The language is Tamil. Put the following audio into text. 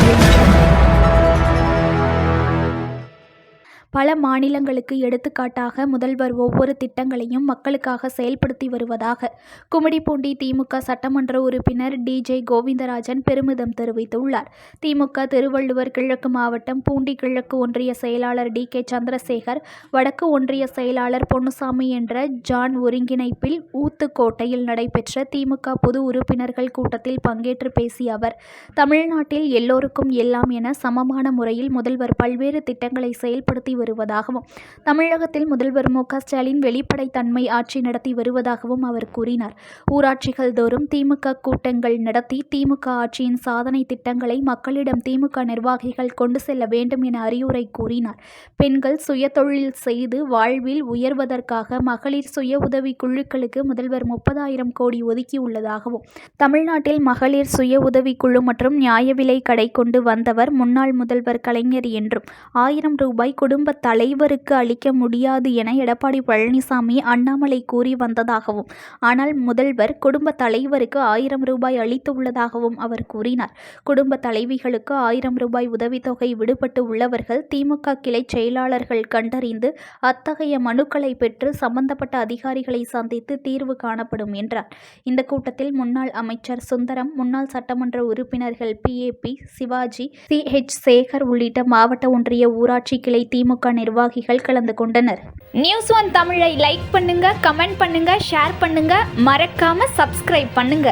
অডিও பல மாநிலங்களுக்கு எடுத்துக்காட்டாக முதல்வர் ஒவ்வொரு திட்டங்களையும் மக்களுக்காக செயல்படுத்தி வருவதாக கும்மிடிப்பூண்டி திமுக சட்டமன்ற உறுப்பினர் டி. ஜே. கோவிந்தராஜன் பெருமிதம் தெரிவித்துள்ளார். திமுக திருவள்ளுவர் கிழக்கு மாவட்டம் பூண்டி கிழக்கு ஒன்றிய செயலாளர் டி. கே. சந்திரசேகர், வடக்கு ஒன்றிய செயலாளர் பொன்னுசாமி என்ற ஜான் ஒருங்கிணைப்பில் ஊத்துக்கோட்டையில் நடைபெற்ற திமுக பொது உறுப்பினர்கள் கூட்டத்தில் பங்கேற்று பேசிய அவர், தமிழ்நாட்டில் எல்லோருக்கும் எல்லாம் என சமமான முறையில் முதல்வர் பல்வேறு திட்டங்களை செயல்படுத்தி வருவதாகவும், தமிழகத்தில் முதல்வர் மு. க. ஸ்டாலின் வெளிப்படைத்தன்மை ஆட்சி நடத்தி வருவதாகவும் அவர் கூறினார். ஊராட்சிகள் தோறும் திமுக கூட்டங்கள் நடத்தி திமுக ஆட்சியின் சாதனை திட்டங்களை மக்களிடம் திமுக நிர்வாகிகள் கொண்டு செல்ல வேண்டும் என அறிவுரை கூறினார். பெண்கள் சுயதொழில் செய்து வாழ்வில் உயர்வதற்காக மகளிர் சுய உதவி குழுக்களுக்கு முதல்வர் முப்பதாயிரம் கோடி ஒதுக்கியுள்ளதாகவும், தமிழ்நாட்டில் மகளிர் சுய உதவி குழு மற்றும் நியாயவிலை கடை கொண்டு வந்தவர் முன்னாள் முதல்வர் கலைஞர் என்றும், ஆயிரம் ரூபாய் குடும்ப குடும்ப தலைவருக்கு அளிக்க முடியாது என எடப்பாடி பழனிசாமி, அண்ணாமலை கூறி வந்ததாகவும், ஆனால் முதல்வர் குடும்ப தலைவருக்கு ஆயிரம் ரூபாய் அளித்துள்ளதாகவும் அவர் கூறினார். குடும்ப தலைவிகளுக்கு ஆயிரம் ரூபாய் உதவித்தொகை விடுபட்டு உள்ளவர்கள் திமுக கிளை செயலாளர்கள் கண்டறிந்து அத்தகைய மனுக்களை பெற்று சம்பந்தப்பட்ட அதிகாரிகளை சந்தித்து தீர்வு காணப்படும் என்றார். இந்த கூட்டத்தில் முன்னாள் அமைச்சர் சுந்தரம், முன்னாள் சட்டமன்ற உறுப்பினர்கள் P. A. P. Sivaji, C. H Sekar உள்ளிட்ட மாவட்ட, ஒன்றிய, ஊராட்சி கிளை திமுக திமுக நிர்வாகிகள் கலந்து கொண்டனர். நியூஸ் ஒன் தமிழை லைக் பண்ணுங்க, கமெண்ட் பண்ணுங்க, ஷேர் பண்ணுங்க, மறக்காம சப்ஸ்கிரைப் பண்ணுங்க.